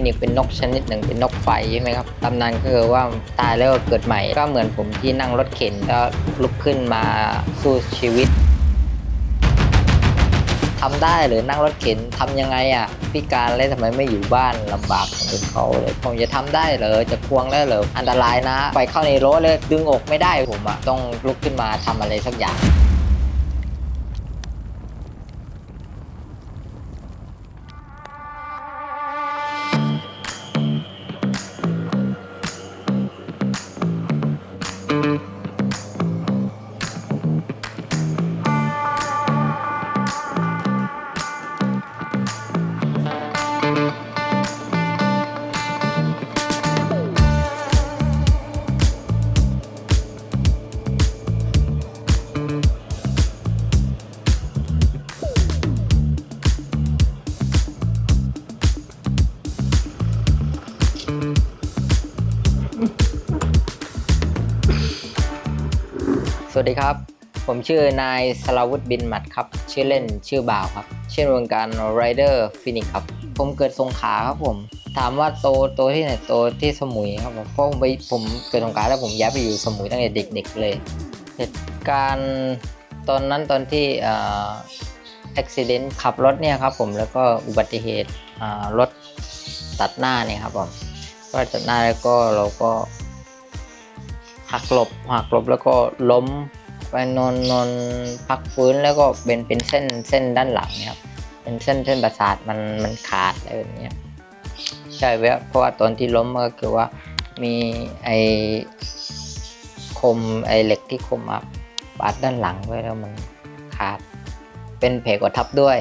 ฟินิกซ์เป็นนกชนิดหนึ่งเป็นนกไฟใช่ไหมครับตำนานก็คือว่าตายแล้วกเกิดใหม่ ก็เหมือนผมที่นั่งรถเข็นก็ลุกขึ้นมาสู้ชีวิตทำได้หรือนั่งรถเข็นทำยังไงอะพิการแล้วทำไมไม่อยู่บ้านลำบากคนอื่นเขาเลยผมจะทำได้เหรอจะควงได้เหรออันตรายนะ ไปเข้าในรถเลยดึงอกไม่ได้ผมอะต้องลุกขึ้นมาทำอะไรสักอย่าง วัสดีครับ ผมชื่อนายสลาวุฒิบินหมัดครับ ชื่อเล่นชื่อบ่าวครับ ชื่อวงการไรเดอร์ฟินิกครับ ผมเกิดสงขลาครับผม ถามว่าโตโตที่ไหนโตที่สมุยครับผมเพราะผมไปผมเกิดสงขลาแล้วผมย้ายไปอยู่สมุยตั้งแต่เด็ก ๆ เลย เหตุการณ์ตอนนั้นตอนที่เอ่ออุบิเหตุขับรถเนี่ยครับผมแล้วก็อุบัติเหตุอ่ารถตัดหน้าเนี่ยครับผมก็ตัดหน้าแล้วก็เราก็ หักหลบหักหลบแล้วก็ล้มไปนอนนอนพักฟื้นแล้วก็เป็นเป็นเส้นเส้นด้านหลังเนี่ยครับเป็นเส้นเส้นประสาทมันมันขาดอะไรแบบนี้ใช่เว้ยเพราะว่าตอนที่ล้มก็คือว่ามีไอคมไอเหล็กที่คมมาบาดด้านหลังไว้แล้วมันขาด เป็นแผลกดทับด้วย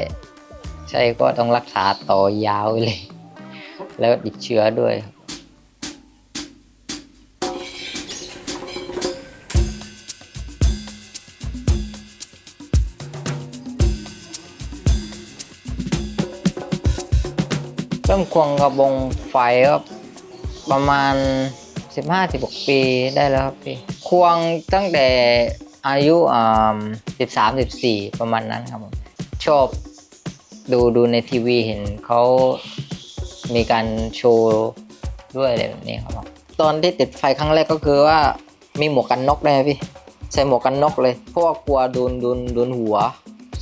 ใช่ก็ต้องรักษาต่อยาวเลย แล้วติดเชื้อด้วย ริ่มควงกระบงไฟก็ประมาณ 15-16 ปีได้แล้วครับพี่ ควงตั้งแต่อายุอ่า13 14 ประมาณนั้นครับผมชอบดูดูในทีวีเห็นเขามีการโชว์ด้วยอะไรแบบนี้ครับ ตอนที่ติดไฟครั้งแรกก็คือว่ามีหมวกกันน็อกด้วยนะพี่ ใส่หมวกกันน็อกเลย เพราะว่ากลัวโดนโดนโดนหัว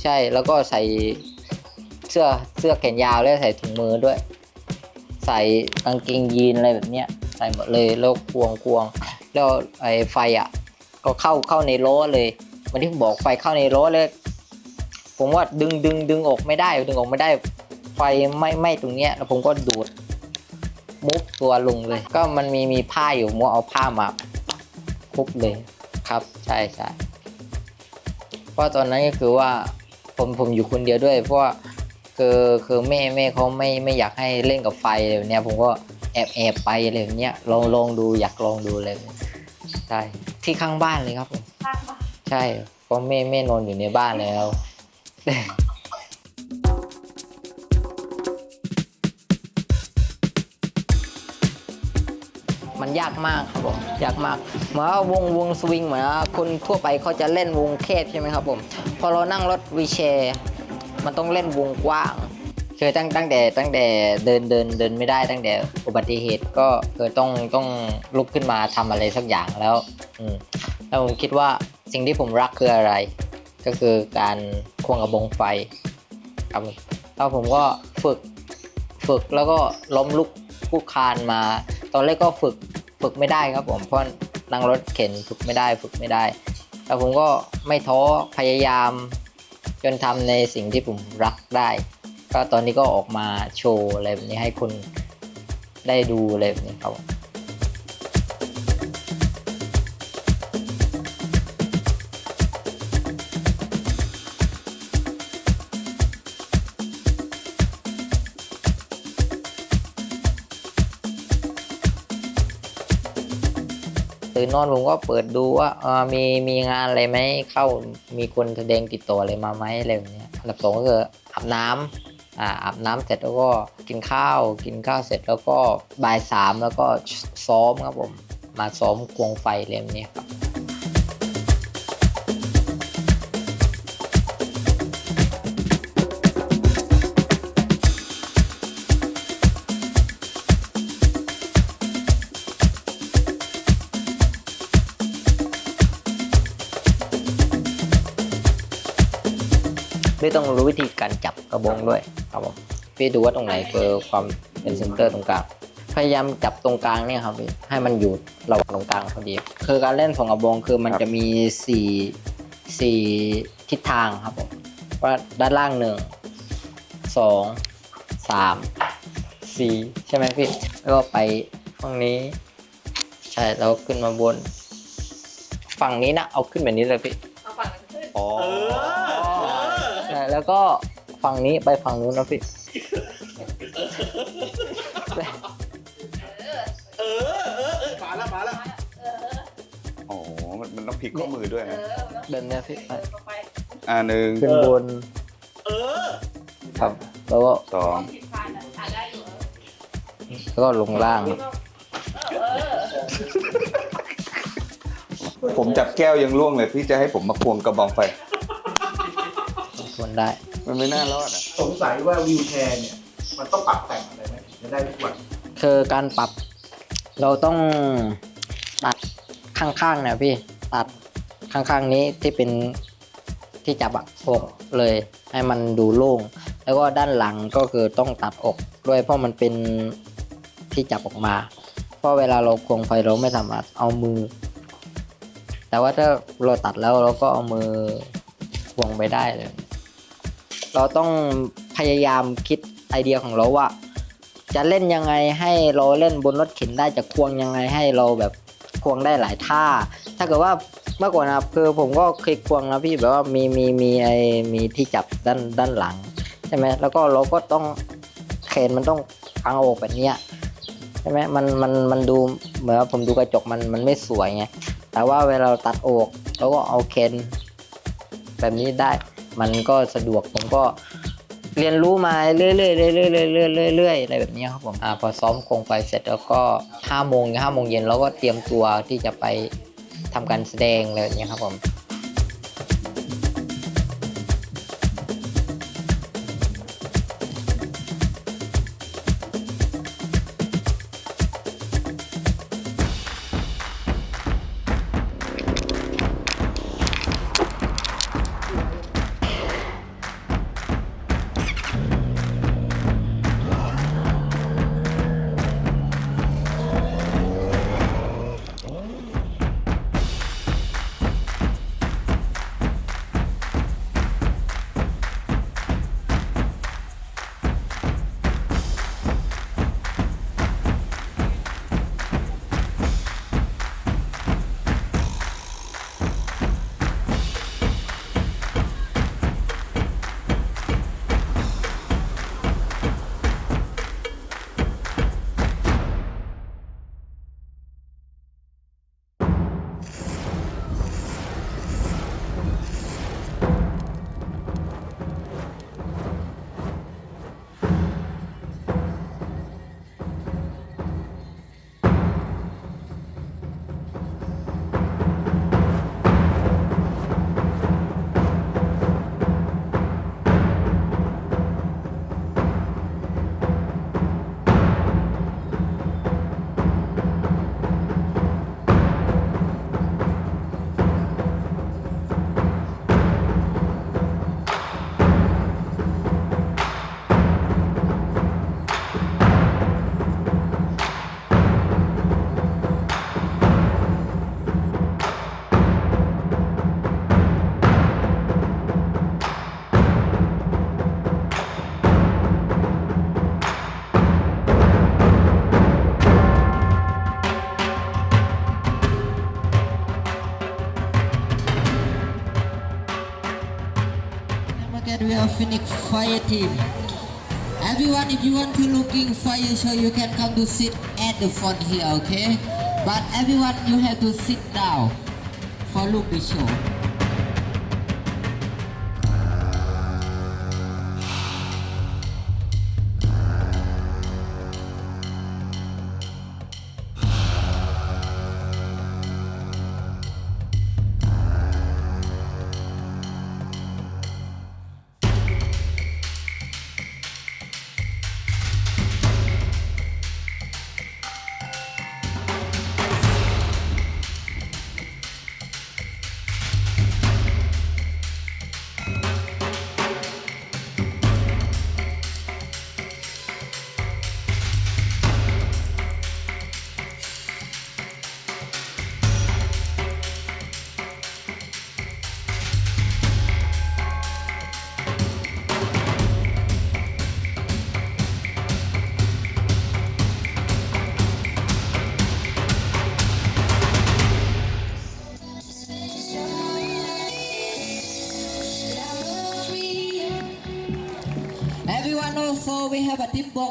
ใช่แล้วก็ใส่เสื้อเสื้อแขนยาวแล้วใส่ถุงมือด้วย ใส่กางเกงยีนอะไรแบบเนี้ยใส่หมดเลยแล้วควงควงแล้วไอ้ไฟอะ ก็เข้าเข้าในล้อเลยวันที่ผมบอกไฟเข้าในล้อเลย ผมว่าดึงดึงดึงออกไม่ได้ดึงออกไม่ได้ไฟไม่ไม้ตรงเนี้ยแล้วผมก็ดูดมุบตัวลงเลย ก็มันมีมีผ้าอยู่มัวเอาผ้ามาคุบเลยครับ ใช่ใช่เพราะตอนนั้นก็คือว่าผมผมอยู่คนเดียวด้วย เพราะว่า คือคือแม่แม่เขาไม่ไม่อยากให้เล่นกับไฟอะไรแบบเนี้ยผมก็แอบแอบไปอะไรแบบเนี้ยลองลองดูอยากลองดูเลยใช่ที่ข้างบ้านเลยครับผมข้างบ้านใช่เพราะแม่แม่นอนอยู่ในบ้านแล้วมันยากมากครับผมยากมากเหมือนว่าวงวงสวิงเหมือนว่าคนทั่วไปเขาจะเล่นวงแคบใช่ไหมครับผม พอเรานั่งรถวีลแชร์ มันต้องเล่นวงกว้างเคือตั้งตั้งแต่ตั้งแต่เดินเดินเดินไม่ได้ตั้งแต่อุบัติเหตุก็เคือต้องต้องลุกขึ้นมาทำอะไรสักอย่างแล้วอืมแล้วผมคิดว่าสิ่งที่ผมรักคืออะไร ก็คือการควงกระบองไฟครับผมแล้วผมก็ฝึกฝึกแล้วก็ล้มลุกคลุกคานมา ตอนแรกก็ฝึกฝึกไม่ได้ครับผมเพราะนั่งรถเข็นฝึกไม่ได้ฝึกไม่ได้ แต่ผมก็ไม่ท้อพยายาม จนทำในสิ่งที่ผมรักได้ ก็ตอนนี้ก็ออกมาโชว์อะไรแบบนี้ให้คุณได้ดูอะไรแบบนี้ครับ นนอนผมก็เปิดดูว่ามีมีงานอะไรไหมเข้ามีคนแสดงติดต่ออะไรมาไหมอะไรแบบเนี้ยอันดับสองก็คืออาบน้ำอ่าอาบน้ำเสร็จแล้วก็กินข้าวกินข้าวเสร็จแล้วก็บ่ายสามแล้วก็ซ้อมครับผมมาซ้อมควงไฟอะไรแบบนี้ครับ ด้วยต้องรู้วิธีการจับกระบองด้วยครับผมพี่ดูว่าตรงไหนคือความเป็นเซนเตอร์ตรงกลางพยายามจับตรงกลางเนี่ยครับพี่ให้มันอยู่ระหว่างตรงกลางพอดี คือการเล่นของกระบองคือมันครับจะมีสี่สี่ทิศทางครับผมว่าด้านล่างหนึ่งสองสามสี่ใช่ไหมพี่แล้วก็ไปฝั่งนี้ ใช่แล้วขึ้นมาบน ฝั่งนี้นะเอาขึ้นแบบนี้เลยพี่เอาฝั่งนั้นขึ้นอ๋อใช่ แล้วก็ฝั่งนี้ไปฝั่งนู้นนะพี่เออเออเออเออมาแล้วมาแล้วเอออ๋อมันมันต้องพลิกข้อมือด้วยนะเดินเนี่ยพี่ไปเดินไปอ่าหนึ่งขึ้นบนเออครับ แล้วก็สองผิดพลาดอะอ่านได้อยู่แล้วก็ลงล่าง ผมจับแก้วยังล่วงเลยพี่จะให้ผมมาควงกระบองไฟ ทวนได้ มันไม่น่ารอดอะสงสัยว่าวิวแชร์เนี่ย มันต้องปรับแต่งอะไรไหมถึงจะได้ทุกวันคือการปรับเราต้องตัดข้างๆเนี่ยพี่ตัดข้างๆนี้ที่เป็นที่จับอะอกเลยให้มันดูโล่ง แล้วก็ด้านหลังก็คือต้องตัดอกด้วยเพราะมันเป็นที่จับออกมา เพราะเวลาเราควงไฟเราไม่สามารถเอามือ แต่ว่าถ้าเราตัดแล้วเราก็เอามือควงไปได้เลย เราต้องพยายามคิดไอเดียของเราว่า จะเล่นยังไงให้เราเล่นบนรถเข็นได้จะควงยังไงให้เราแบบควงได้หลายท่า ถ้าเกิดว่าเมื่อก่อนนะครับคือผมก็เคยควงนะพี่แบบว่ามีมีมีไอมีที่จับด้านด้านหลังใช่ไหมแล้วก็เราก็ต้องเข็นมันต้องพังออกแบบนี้ใช่ไหมมันมันมันดูเหมือนว่าผมดูกระจกมันมันไม่สวยไงแต่ว่าเวลาเราตัดอกเราก็เอาเคนแบบนี้ได้ มันก็สะดวกผมก็เรียนรู้มาเรื่อยๆเรื่อยๆเรื่อยๆเรื่อยๆเรื่อยๆอะไรแบบนี้ครับผมอ่าพอซ้อมโครงไฟเสร็จแล้วก็ห้าโมงห้าโมงเย็นเราก็เตรียมตัวที่จะไปทำการแสดงอะไรแบบนี้ครับผม Phoenix Fire Team. Everyone, if you want to looking fire show, you can come to sit at the front here, okay? But everyone, you have to sit down for look the show.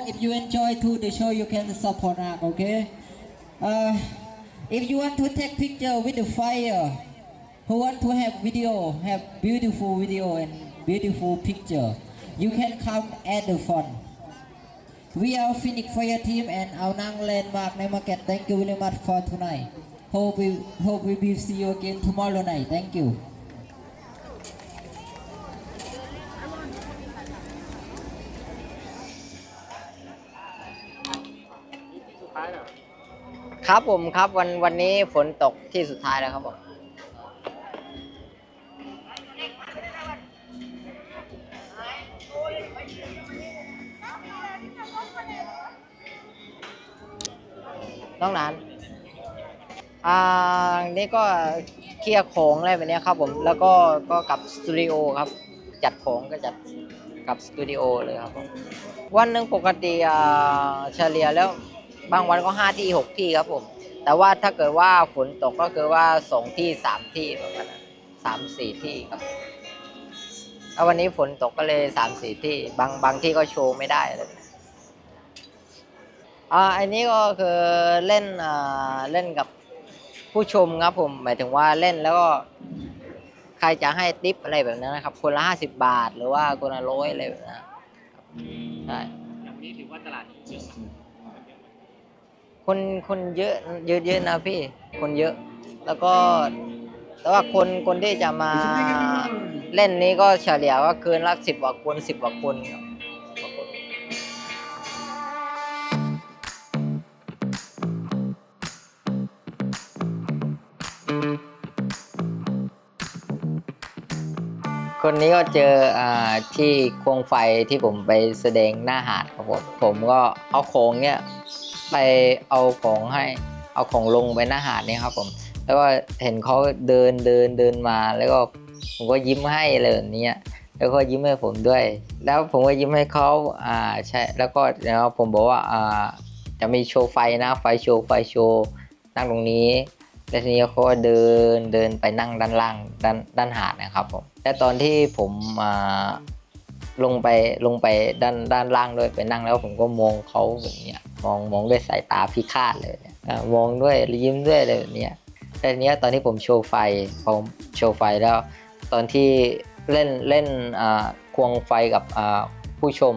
If you enjoy to the show, you can support us. Okay. Uh, if you want to take picture with the fire, who want to have video, have beautiful video and beautiful picture, you can come at the front. We are Phoenix Fire Team and our Nang Landmark Market. Thank you very much for tonight. Hope we hope we will see you again tomorrow night. Thank you. ครับผมครับวันวันนี้ฝนตกที่สุดท้ายแล้วครับผมน้องนานอ่านี่ก็เคลียร์ของอะไรแบบนี้ครับผม แล้วก็ก็กลับสตูดิโอครับ จัดของก็จัดกลับสตูดิโอเลยครับผมวันหนึ่งปกติอ่าเฉลี่ยแล้ว บางวันก็ห้าที่หกที่ครับผม แต่ว่าถ้าเกิดว่าฝนตกก็คือว่าสองที่สามที่ประมาณนั้นสามสี่ที่ครับแล้ววันนี้ฝนตกก็เลยสามสี่ที่ บางบางที่ก็โชว์ไม่ได้เลยอ่าอันนี้ก็คือเล่นอ่าเล่นกับผู้ชมครับผมหมายถึงว่าเล่นแล้วก็ใครจะให้ติปอะไรแบบนั้นนะครับ คนละห้าสิบบาท หรือว่าคนละร้อยอะไรแบบนั้นครับใช่อย่างนี้ถือว่าตลาดเยอะ คนคนเยอะเยอะเยอะนะพี่คนเยอะ แล้วก็แต่ว่าคนคนที่จะมาเล่นนี้ก็เฉลี่ยว่าเกินละสิบกว่าคนสิบกว่าคนครับคนนี้ก็เจออ่าที่ควงไฟที่ผมไปแสดงหน้าหาดครับผมผมก็เอาของเนี่ย ไปเอาของให้เอาของลงไปหน้าหาดนี่ครับผมแล้วก็เห็นเขาเดินเดินเดินมาแล้วก็ผมก็ยิ้มให้เลยแบบนี้แล้วก็ยิ้มให้ผมด้วย แล้วผมก็ยิ้มให้เขาอ่าใช่แล้วก็แล้วผมบอกว่าอ่าจะมีโชว์ไฟนะไฟโชว์ไฟโชว์นั่งตรงนี้แล้วทีนี้เขาก็เดินเดินไปนั่งด้านล่างด้านด้านหาดนะครับผมและตอนที่ผมอ่าลงไปลงไปด้านด้านล่างด้วยไปนั่งแล้วผมก็มองเขาแบบเนี้ย มองมองด้วยสายตาพิฆาตเลยเนี่ยอ่ามองด้วยยิ้มด้วยอะไรแบบนี้แต่เนี้ยตอนที่ผมโชว์ไฟผมโชว์ไฟแล้ว ตอนที่เล่นเล่นควงไฟกับผู้ชม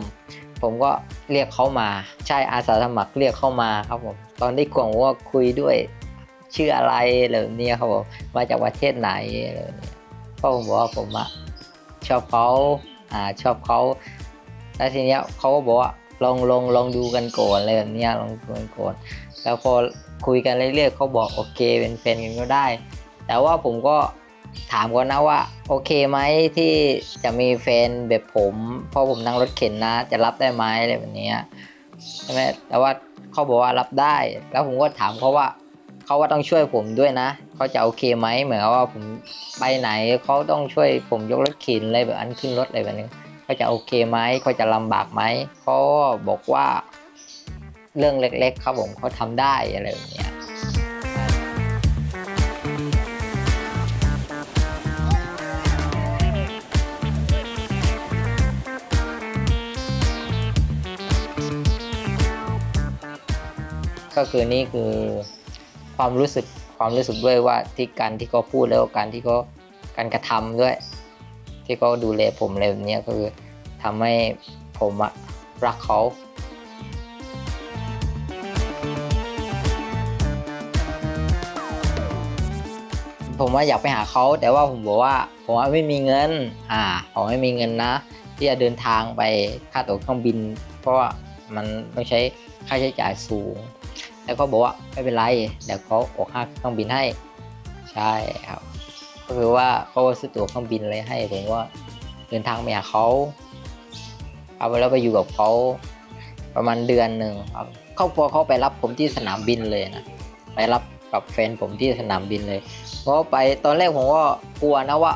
ผมก็เรียกเขามา ใช่อาสาสมัครเรียกเข้ามาครับผมตอนที่ควงผมก็คุยด้วยชื่ออะไรอะไรแบบนี้ครับผมมาจากประเทศไหนอะไรแบบเนี้ยก็ผมบอกว่าผมอะชอบเขาอ่าชอบเขาแล้วทีเนี้ยเขาก็บอกว่า ลองลองลองดูกันก่อนอะไรแบบนี้ลองดูกันก่อนแล้วพอคุยกันเรื่อยๆเขาบอกโอเคเป็นแฟนกันก็ได้ แต่ว่าผมก็ถามก่อนนะว่า โอเคไหมที่จะมีแฟนแบบผมเพราะผมนั่งรถเข็นนะ จะรับได้ไหมอะไรแบบนี้ใช่ไหมแต่ว่าเขาบอกว่ารับได้ แล้วผมก็ถามเขาว่าเขาว่าต้องช่วยผมด้วยนะเขาจะโอเคไหมเหมือนว่าผมไปไหนเขาต้องช่วยผมยกรถเข็นอะไรแบบอันขึ้นรถอะไรแบบนี้ เขาจะโอเคไหมเขาจะลำบากไหมเขาก็บอกว่าเรื่องเล็ก ๆ ครับผมเขาทำได้อะไรแบบเนี้ยก็คือนี่คือความรู้สึกความรู้สึกด้วยว่าที่การที่เขาพูดแล้วการที่เขาการกระทำด้วย ที่เขาดูแลผมอะไรแบบนี้ก็คือทำให้ผมอะรักเขาผมว่าอยากไปหาเขาแต่ว่าผมบอกว่าผมว่าไม่มีเงิน อ่าผมไม่มีเงินนะ ที่จะเดินทางไปค่าตั๋วเครื่องบิน เพราะว่ามันต้องใช้ค่าใช้จ่ายสูง แล้วก็บอกว่าไม่เป็นไรเดี๋ยวเขาออกค่าเครื่องบินให้ ใช่ครับ ก็คือว่าเขาซื้อตั๋วเครื่องบินอะไรให้ผมว่าเดินทางไปหาเขาเอาไปแล้วไปอยู่กับเขาประมาณเดือนหนึ่งครับครอบครัวเขาไปรับผมที่สนามบินเลยนะไปรับกับแฟนผมที่สนามบินเลยเพราะไปตอนแรกผมก็กลัวนะว่า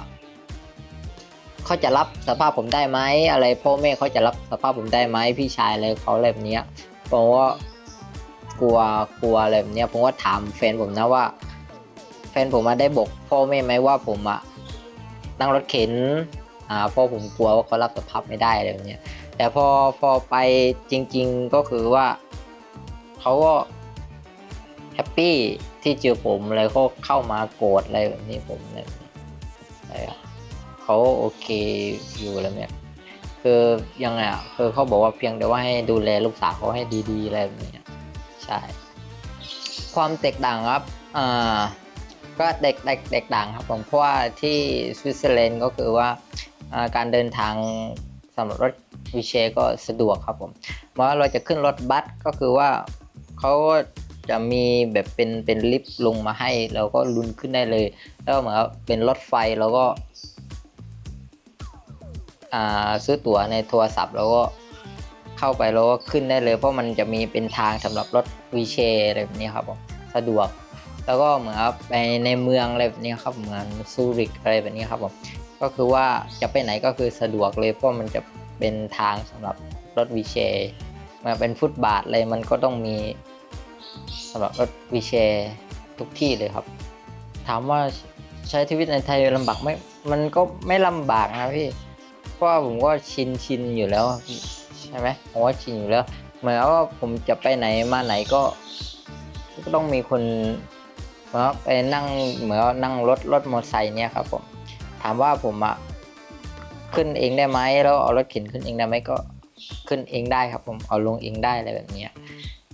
เขาจะรับสภาพผมได้ไหมอะไรพ่อแม่เขาจะรับสภาพผมได้ไหมพี่ชายอะไรเขาอะไรแบบเนี้ยผมว่ากลัวกลัวอะไรแบบเนี้ยผมก็ถามแฟนผมนะว่า ฟนผมมาได้บอกพ่อแม่ไหมว่าผมอะนั่งรถเข็นอ่าพราะผมกลัวว่าเขารับสภาพไม่ได้อะไรแบบเนี้ยแต่พอพอไปจริง ๆก็คือว่าเขาก็แฮปปี้ที่เจอผมเลยเขาเข้ามาโกรธอะไรแบบนี้ผมเนี่ยอะไรอะเขาโอเคอยู่แล้วเนี่ยคือยังไงอะคือเขาบอกว่าเพียงแต่ว่าให้ดูแลลูกสาวเขาให้ดีๆอะไรแบบนี้ใช่ ความแตกต่างครับอ่า ก็แตกแตกแตกต่างครับผมเพราะว่าที่สวิตเซอร์แลนด์ก็คือว่าการเดินทางสำหรับรถวีลแชก็สะดวกครับผมเมื่อเราจะขึ้นรถบัสก็คือว่าเขาก็จะมีแบบเป็นเป็นลิฟต์ลงมาให้เราก็ลุนขึ้นได้เลย แล้วเหมือนเป็นรถไฟแล้วก็ซื้อตั๋วในโทรศัพท์แล้วก็เข้าไปแล้วก็ขึ้นได้เลย เพราะมันจะมีเป็นทางสำหรับรถวีเชอะไรแบบนี้ครับผมสะดวก แล้วก็เหมือนกับไปในเมืองอะไรแบบนี้ครับเหมือนซูริกอะไรแบบนี้ครับผมก็คือว่าจะไปไหนก็คือสะดวกเลยเพราะมันจะเป็นทางสำหรับรถวีเชมาเป็นฟุตบาทเลยมันก็ต้องมีสำหรับรถวีเชทุกที่เลยครับ ถามว่าใช้ชีวิตในไทยลำบากไหมมันก็ไม่ลำบากนะพี่เพราะผมก็ชินชินอยู่แล้วใช่ไหมผมว่าชินอยู่แล้วเหมือนว่าผมจะไปไหนมาไหนก็ ก็ต้องมีคน ผมไปนั่งเหมือนนั่งรถรถมอเตอร์ไซค์เนี่ยครับผมถามว่าผมอะขึ้นเองได้ไหมแล้วเอารถเข็นขึ้นเองได้ไหมก็ขึ้นเองได้ครับผมเอาลงเองได้อะไรแบบนี้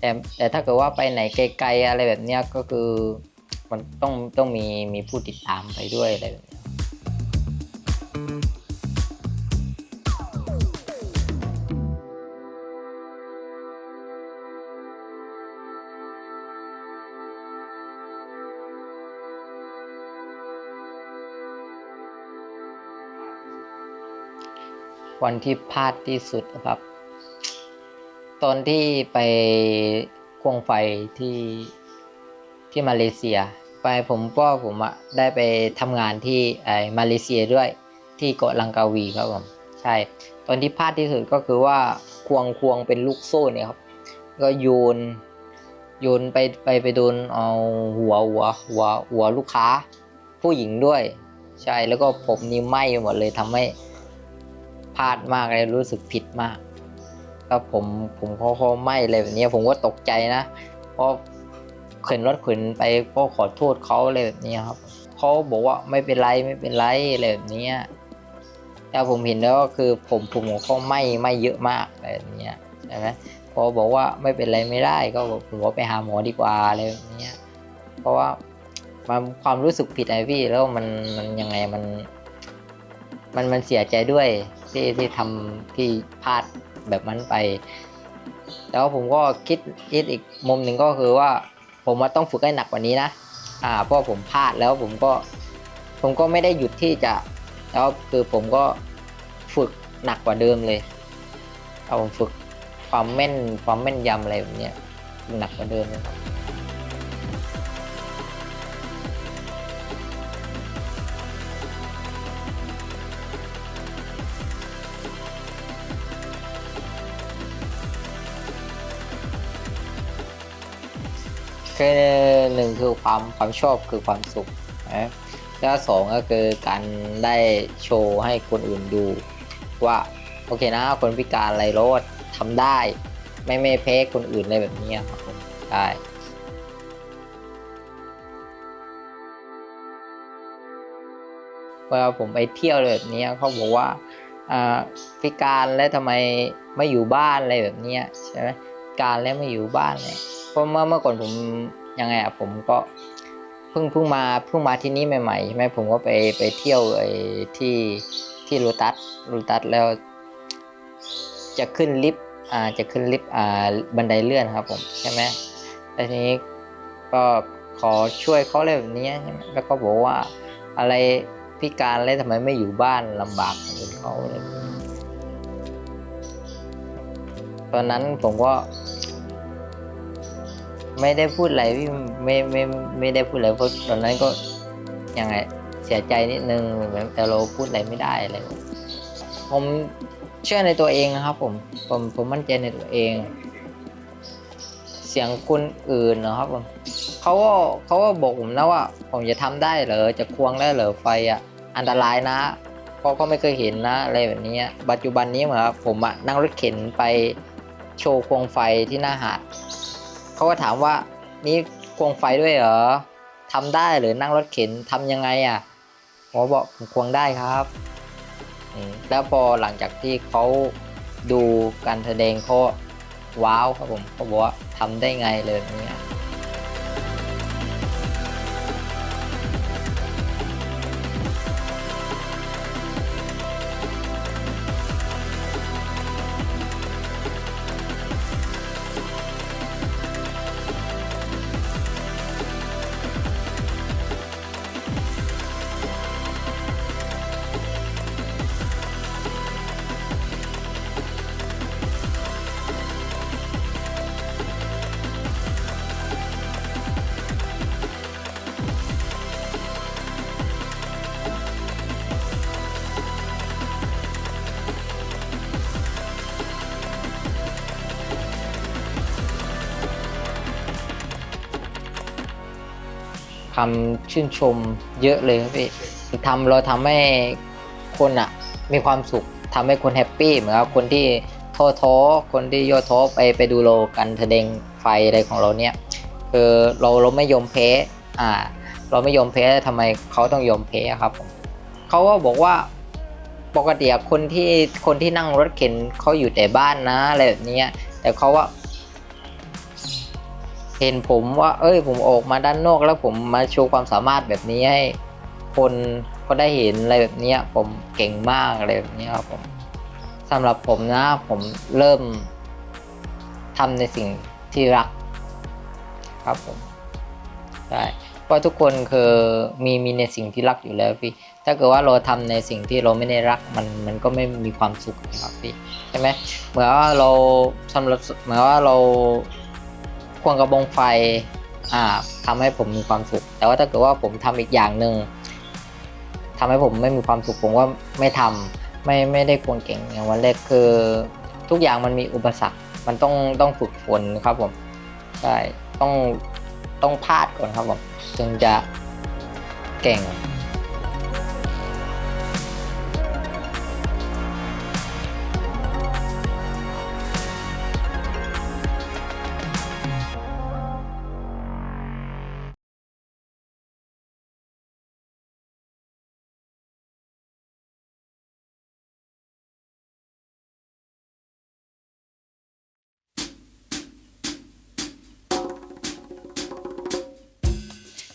แต่แต่ถ้าเกิดว่าไปไหนไกลๆอะไรแบบเนี้ยก็คือมันต้องต้องมีมีผู้ติดตามไปด้วยอะไรแบบ วันที่พลาดที่สุดครับ ตอนที่ไปควงไฟที่ที่มาเลเซีย ไปผมก็ผมอะได้ไปทำงานที่ไอมาเลเซียด้วยที่เกาะลังกาวีครับผมใช่ ตอนที่พลาดที่สุดก็คือว่าควงควงเป็นลูกโซ่เนี่ยครับ ก็โยนโยนไปไปไปโดนเอาหัวหัวหัวหัวลูกค้า ผู้หญิงด้วย ใช่แล้วก็ผมนี่ไหม้ไปหมดเลยทำให้ ลาดมากเลยรู้สึกผิดมากก็ผมผมเขาเขาไม่อะไรแบบนี้ผมก็ตกใจนะเพราะเข็นรถเข็นไปก็ขอโทษเขาอะไรแบบนี้ครับเขาบอกว่าไม่เป็นไรไม่เป็นไรอะไรแบบนี้แต่ผมเห็นแล้วก็คือผมผมของเขาไม่ไม่เยอะมากอะไรแบบนี้ใช่ไหมพอบอกว่าไม่เป็นไรไม่ได้ก็ผมว่าไปหาหมอดีกว่าอะไรแบบนี้เพราะว่าความรู้สึกผิดไงพี่แล้วมันมันยังไงมัน มันมันเสียใจด้วยที่ที่ทำที่พลาดแบบนั้นไป แล้วผมก็คิดคิดอีกมุมหนึ่งก็คือว่า ผมว่าต้องฝึกให้หนักกว่านี้นะ อ่าเพราะผมพลาดแล้วผมก็ ผมก็ไม่ได้หยุดที่จะ แล้วคือผมก็ฝึกหนักกว่าเดิมเลย เอาผมฝึกความแม่นความแม่นยำอะไรแบบเนี้ยหนักกว่าเดิมเลยครับ คือหนึ่งคือความความชอบคือความสุขนะแล้วสองก็คือการได้โชว์ให้คนอื่นดู ว่าโอเคนะคนพิการไรรถทำได้ ไม่ไม่แพ้คนอื่นอะไรแบบนี้ครับผมใช่เวลาผมไปเที่ยวแบบนี้เขาบอกว่าพิการแล้วทำไมไม่อยู่บ้านอะไรแบบนี้ใช่ไหมการแล้วไม่อยู่บ้านเนี่ย เพราะเมื่อเมื่อก่อนผมยังไงอะผมก็เพิ่งเพิ่งมาเพิ่งมาที่นี่ใหม่ๆใช่ไหมผมก็ไปไปเที่ยวไอ้ที่ที่โรตัสโรตัสแล้ว จะขึ้นลิฟต์อ่าจะขึ้นลิฟต์อ่าบันไดเลื่อนครับผมใช่ไหมแล้วทีนี้ก็ขอช่วยเขาอะไรแบบนี้ใช่ไหมแล้วก็บอกว่าอะไรพิการแล้วทำไมไม่อยู่บ้านลำบากเหมือนเขาอะไรแบบนี้ตอนนั้นผมก็ ไม่ได้พูดอะไรพี่ไม่ไม่ไม่ได้พูดอะไรเพราะตอนนั้นก็ยังไงเสียใจนิดนึงแต่เราพูดอะไรไม่ได้อะไรผมเชื่อในตัวเองนะครับ ผมผมผมมั่นใจในตัวเอง เสียงคนอื่นนะครับผมเขาก็เขาก็บอกผมนะว่า ผมจะทำได้เหรอจะควงได้เหรอไฟอะอันตรายนะก็ก็ไม่เคยเห็นนะอะไรแบบนี้ปัจจุบันนี้เหมือนกับผมอะนั่งรถเข็นไปโชว์ควงไฟที่หน้าหาด เขาก็ถามว่านี่ควงไฟด้วยเหรอทำได้หรือนั่งรถเข็นทำยังไงอะผมบอกผมควงได้ครับแล้วพอหลังจากที่เขาดูการแสดงเขาว้าวครับผมเขาบอกว่าทำได้ไงเลยเนี่ย คำชื่นชมเยอะเลยครับพี่ทำเราทำให้คนอะมีความสุขทำให้คนแฮปปี้เหมือนกับคนที่ท้อท้อคนที่ย่อท้อไปไปดูโลกันแสดงไฟอะไรของเราเนี่ยคือเราเราไม่ยอมแพ้อ่า เราไม่ยอมแพ้ทำไมเขาต้องยอมแพ้ครับผมเขาก็บอกว่าปกติคนที่คนที่นั่งรถเข็นเขาอยู่แต่บ้านนะอะไรแบบนี้แต่เขาว่า เห็นผมว่าเอ้ยผมออกมาด้านนอกแล้วผมมาโชว์ความสามารถแบบนี้ให้คนเขาได้เห็นอะไรแบบนี้ผมเก่งมากอะไรแบบนี้ครับผมสำหรับผมนะผมเริ่มทำในสิ่งที่รักครับผมใช่เพราะทุกคนคือมีมีในสิ่งที่รักอยู่แล้วพี่ ถ้าเกิดว่าเราทำในสิ่งที่เราไม่ได้รักมันมันก็ไม่มีความสุขนะครับพี่ใช่ไหมเหมือนว่าเราสำหรับเหมือนว่าเรา ควงกระบองไฟอ่าทำให้ผมมีความสุข แต่ว่าถ้าเกิดว่าผมทำอีกอย่างหนึ่งทำให้ผมไม่มีความสุขผมว่าไม่ทำไม่ไม่ได้ควงเก่งอย่างวันแรกคือ ทุกอย่างมันมีอุปสรรค มันต้องต้องฝึกฝนครับผมใช่ต้องต้องพลาดก่อนครับผมจึงจะเก่ง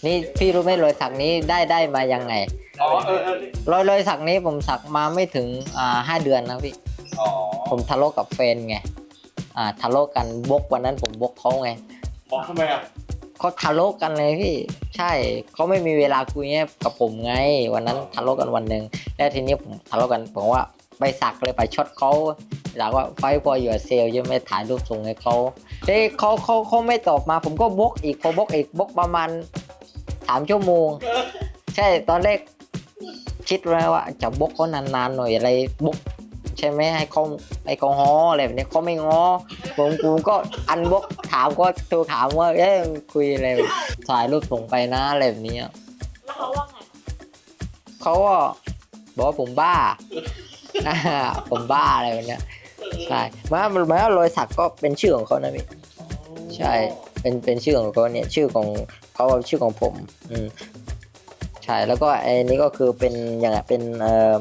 นี่พี่รู้ไหมรอยสักนี้ได้ได้มายังไง อ๋อเออเออรอยรอยสักนี้ผมสักมาไม่ถึงอ่าห้าเดือนนะพี่ อ๋อผมทะเลาะกับแฟนไง อ่าทะเลาะกันบกวันนั้นผมบกเขาไงบอกทำไมอะเขาทะเลาะกันเลยพี่ ใช่เขาไม่มีเวลาคุยกับผมไง วันนั้นทะเลาะกันวันหนึ่งแล้วทีนี้ผมทะเลาะกันผมว่าไปสักเลยไปช็อตเขาหลังว่าไฟพออยู่เซลยังไม่ถ่ายรูปส่งให้เขาเฮ้ยเขาเขาเขาไม่ตอบมา ผมก็บกอีกพอบกอีกบกประมาณ สามชั่วโมง ใช่ตอนแรกคิดไว้ว่าจะบกเขานานๆหน่อยอะไรบกใช่ไหมให้เขาให้เขาฮ้ออะไรแบบนี้เขาไม่ง้อผมกูก็อันบกถามก็โทรถามว่าเอ๊ะคุยอะไรถ่ายรูปส่งไปนะอะไรแบบนี้แล้วเขาว่าไงเขาก็บอกว่าผมบ้าอ่าผมบ้าอะไรแบบเนี้ยใช่แม้แม้ว่ารอยสักก็เป็นชื่อของเขานะพี่ใช่ เป็นเป็นชื่อของเขาเนี่ยชื่อของเขาชื่อของผมอืมใช่แล้วก็ไอ้นี่ก็คือเป็นอย่างไงเป็นเอ่อ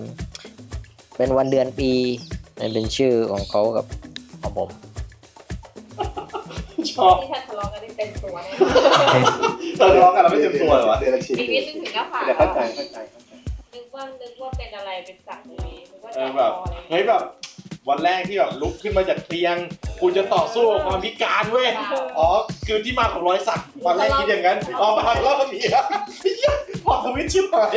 เป็นวันเดือนปีเป็นเป็นชื่อของเขากับของผมชอบที่ถ้าทะเลาะกันนี่เต็มตัวแน่ตอนร้องกันเราไม่เต็มตัวเหรอวะชีวิตนึงถึงหน้าผากเดี๋ยวเข้าใจเข้าใจเข้าใจนึกว่านึกว่าเป็นอะไรเป็นสักเลยนึกว่าเอจะอคแบบออะไรเฮ้ยแบบวันแรกที่แบบลุกขึ้นมาจากเตียง คุณจะต่อสู้กับความพิการเว้ย อ๋อ คือที่มาของรอยสักวันแรกคิดอย่างนั้น อ๋อมาเล่าแบบนี้อะเหี้ยพอทวิตชิบหาย